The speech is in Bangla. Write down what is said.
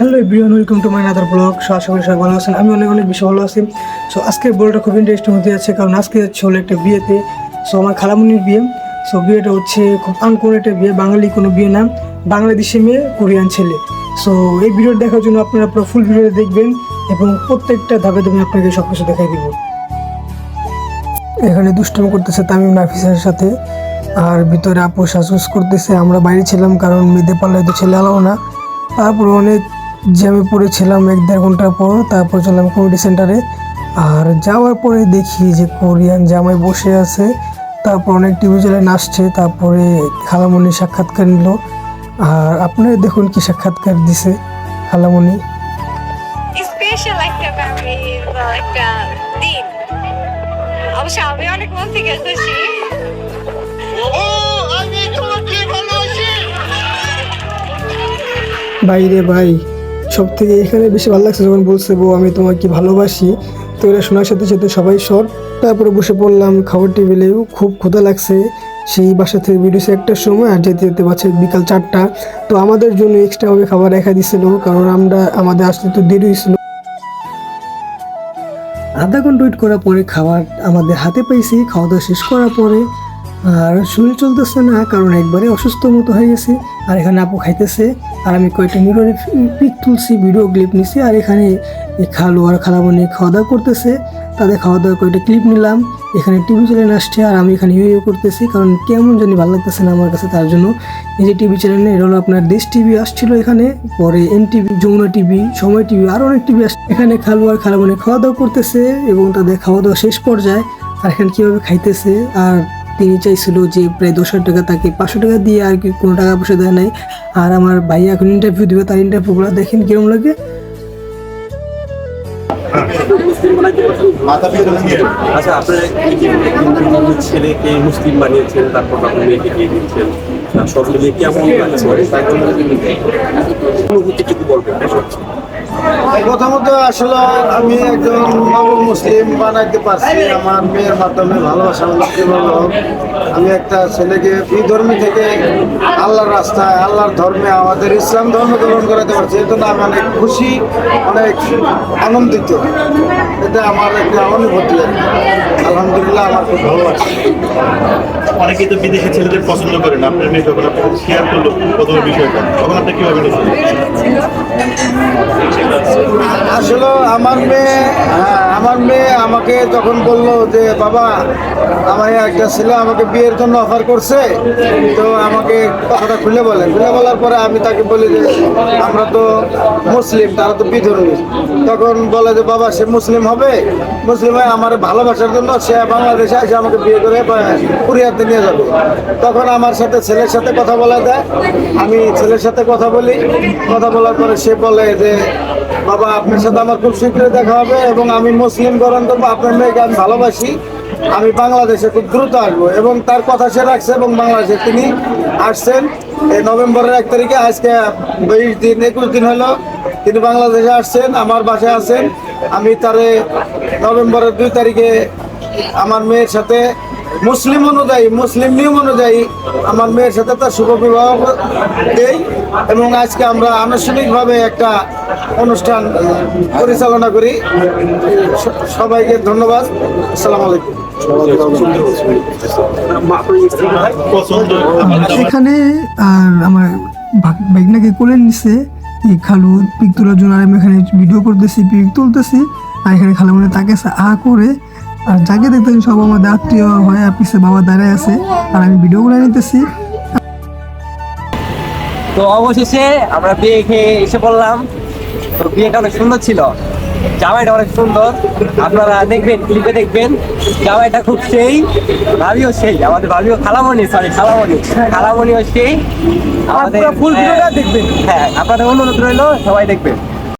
Hello everyone welcome to my another blog so আশা করি সবাই ভালো আছেন। আমি অনেক অনেক বেশি ভালো আছি। সো আজকের ব্লগটা খুব ইন্টারেস্টিং হতে যাচ্ছে, কারণ আজকে যাচ্ছে হলো একটা বিয়েতে। সো আমার খালামুনির বিয়ে। সো বিয়েটা হচ্ছে খুব আনকোন একটা বিয়ে, বাঙালি কোনো বিয়ে না। বাংলাদেশি মেয়ে, কোরিয়ান ছেলে। সো এই ভিডিওটা দেখার জন্য আপনারা পুরো ফুল ভিডিওটা দেখবেন এবং প্রত্যেকটা ধাপে ধাপে আপনাকে সব কিছু দেখাই দিব। এখানে দুষ্টমি করতেছে তামিম নাফিসের সাথে। আর ভিতরে আপু সাজুস করতেছে। আমরা বাইরে ছিলাম কারণ মেয়েদের পাল্লায় তো ছেলে আলাও না। তারপরে অনেক জ্যামে পড়েছিলাম এক দেড় ঘণ্টার পর তারপর চললাম কমিটি সেন্টারে। আর যাওয়ার পরে দেখি যে কোরিয়ান জামাই বসে আছে তারপর অনেক টিভি চ্যানেল আসছে তারপরে খালামণি সাক্ষাৎকার নিল। আর আপনারা দেখুন কি সাক্ষাৎকার দিছে খালামণি। স্পেশাল একটা ফ্যামিলির একটা দিন। অবশ্য আমি অনেক মন থেকে খুশি বাইরে ভাই। সব থেকে এখানে বেশি ভালো লাগছে যখন বলছে, বউ, আমি তোমাকে ভালোবাসি? তো এরা শোনার সাথে সাথে সবাই শর্ট। তারপরে বসে পড়লাম, খাবার টেবিলেও খুব ক্ষুধা লাগছে। সেই বাসা থেকে বেরিয়েছে একটার সময় আর যেতে যেতে বাচ্চা বিকাল চারটা। তো আমাদের জন্য এক্সট্রাভাবে খাবার রেখা দিছিল, কারণ আমরা আমাদের আসতে তো দেরি হয়েছিল। আধা ঘণ্টা ওয়েট করার পরে খাবার আমাদের হাতে পাইছি, খাওয়া দাওয়া শেষ করার পরে আর শরীর চলতেছে না, কারণ একবারে অসুস্থ মতো হয়ে গেছে। আর এখানে আপু খাইতেছে, আর আমি কয়েকটা মিররে পিক তুলছি ভিডিও ক্লিপ নিছি, আর এখানে খালু আর খালামণি খাওয়া দাওয়া করতেছে। তাদের খাওয়া দাওয়া কয়েকটা ক্লিপ নিলাম, এখানে টিভি চ্যানেল আসছে, আর আমি এখানে ইউ করতেছি, কারণ কেমন জানি ভালো লাগতেছে না আমার কাছে তার জন্য। এই যে টিভি চ্যানেলে এটা হলো আপনার দেশ টিভি আসছিল এখানে, পরে N TV Jamuna TV Somoy TV আরও অনেক টিভি আসছে। এখানে খালু আর খালামণি খাওয়া দাওয়া করতেছে, এবং তাদের খাওয়া দাওয়া শেষ পর্যায়ে, আর এখানে কীভাবে খাইতেছে, আর তিনি চাইছিল যে প্রায় দশ হাজার টাকা তাকে পাঁচশো টাকা দিয়ে আর কি কোনো টাকা পয়সা দেয় নাই। আর আমার ভাইয়া এখন ইন্টারভিউ দিবে তার ইন্টারভিউগুলো দেখেন কিরম লাগে। আচ্ছা আপনারা ছেলেকে মুসলিম বানিয়েছেন তারপর আপনার মেয়েকে বিয়ে দিচ্ছেন? সব মিলিয়ে কেমন লাগছে অনুভূতিটুকু বলবেন? প্রথমত আসলে আমি একজন নব মুসলিম বানাইতে পারছি। আমার মেয়ের মাধ্যমে ভালোবাসা পারল আমি একটা ছেলেকে বিধর্মী থেকে আল্লাহর রাস্তায়, আল্লাহর ধর্মে আমাদের ইসলাম ধর্ম গ্রহণ করাতে পারছি। এই জন্য আমি অনেক খুশি, অনেক আনন্দিত। এটা আমার একটা অনুভূতি আলহামদুলিল্লাহ, আমার খুব ভালো লাগছে। অনেকেই তো বিদেশি ছেলেদের পছন্দ করেন আপনার মেয়ে যখন শেয়ার করল বিষয়টা, তখন আপনি আসলে আমার মেয়ে হ্যাঁ আমার মেয়ে আমাকে যখন বলল যে, বাবা, আমার একটা ছেলে আমাকে বিয়ের জন্য অফার করছে, তো আমাকে কথাটা খুলে বলে। খুলে বলার পরে আমি তাকে বলি যে, আমরা তো মুসলিম, তারা তো বিধর্মী। তখন বলে যে, বাবা, সে মুসলিম হবে। মুসলিম হয়ে আমার ভালোবাসার জন্য সে বাংলাদেশে এসে আমাকে বিয়ে করে, বা কুরিয়াতে নিয়ে যাবে। তখন আমার সাথে ছেলের সাথে কথা বলা যায়। আমি ছেলের সাথে কথা বলি। কথা বলার পরে সে বলে যে, বাবা, আপনার সাথে আমার খুব শীঘ্রই দেখা হবে এবং আমি মুসলিম গ্রহণ করব। আপনার মেয়েকে আমি ভালোবাসি। আমি বাংলাদেশে খুব দ্রুত আসব। এবং তার কথা সে রাখছে এবং বাংলাদেশে তিনি আসছেন। এই নভেম্বরের এক তারিখে, আজকে বিশ দিন, একুশ দিন হলো তিনি বাংলাদেশে আসছেন, আমার বাসায় আছেন। আমি তারে নভেম্বরের দুই তারিখে আমার মেয়ের সাথে মুসলিম অনুযায়ী, মুসলিম নিয়ম অনুযায়ী আমার মেয়ের সাথে তার শুভ বিবাহ দেই এবং আজকে আমরা আনুষ্ঠানিকভাবে একটা অনুষ্ঠান পরিচালনা করি। সবাইকে ধন্যবাদ। আসসালামু আলাইকুম। এখানে আর আমার বাইকনাকে কোলে নিছে খালু পিক তোলার জন্য আমি এখানে ভিডিও করতেছি, পিক তুলতেছি, আর এখানে খালু মনে তাকে আ করে আর যাকে দেখতেন সব আমাদের আত্মীয় হয় আর পিছে বাবা দাঁড়ায় আছে। আর আমি ভিডিও করে নিতেছি। তো অবশেষে আমরা বিয়ে খেয়ে এসে পড়লাম। তো বিয়েটা অনেক সুন্দর ছিল। জামাইটা অনেক সুন্দর। আপনারা দেখবেন ক্লিপে দেখবেন জামাইটা খুব সেই ভাবিও সেই। আমাদের ভাবিও খালামণি সরি খালামণি। খালামণিও সেই। আমাদের ফুল ভিডিওটা দেখবেন। হ্যাঁ আপনাদের অনুরোধ রইল সবাই দেখবেন।